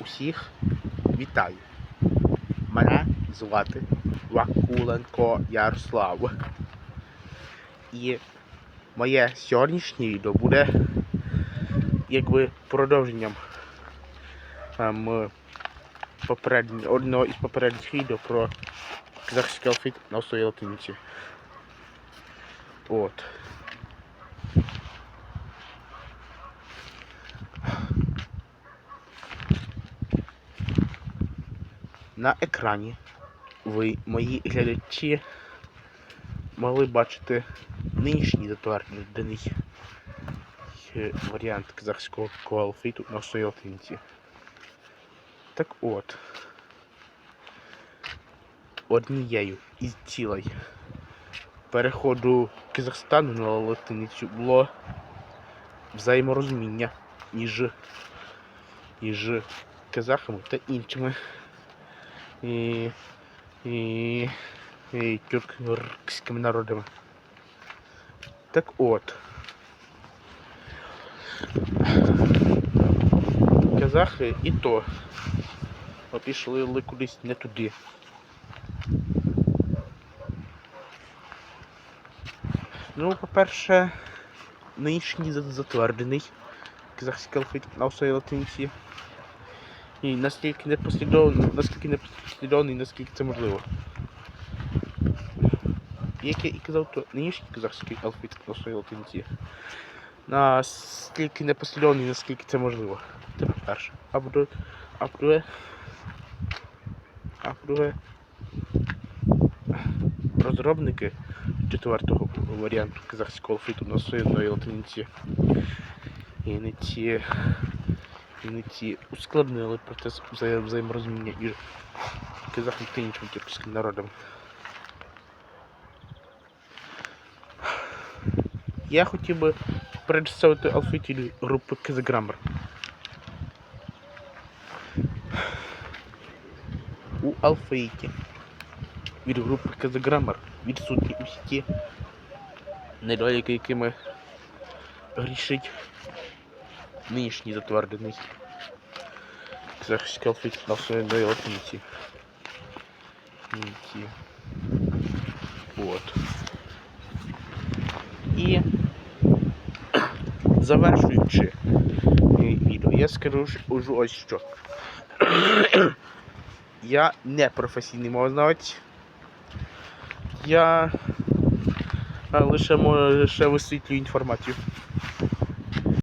Усіх вітаю. Мене звати Вакуленко Ярослав. І моє сьогоднішнє відео буде якби продовженням ем, одного із попередніх відео про алфавіт на основі латиниці. От. На екрані ви, мої глядачі, могли бачити нинішній затверджений е, варіант казахського алфавіту на основі латиниці. Так от, однією із цілей переходу Казахстану на латиницю було взаєморозуміння між, між казахами та іншими і, і, і тюркськими народами. Так от. Казахи і то пішли кудись не туди. Ну, по-перше, нинішній за- затверджений казахський алфавіт на основі латиниці. І наскільки непослідовний, наскільки непослідовний, наскільки це можливо. Як я і казав, то нинішній казахський алфавіт на основі латиниці. Настільки непослідовний, наскільки це можливо. Це по-перше. А по-друге, а по-друге, а по-друге, розробники четвертого варіанту казахського алфавіту на основі латиниці і не ті і ускладнили процес взаєморозуміння між казахом та іншим тюркським народом. Я хотів би представити алфавіт групи Казаграммар. У алфавіті від групи Казаграммар відсутні усі ті недоліки, якими грішить нинішній затверджений казахський алфавіт на основі латиниці. Ті. От. І завершуючи відео, я скажу ужу ось що. я не професійний мовознавець. Я лише, лише висвітлюю інформацію.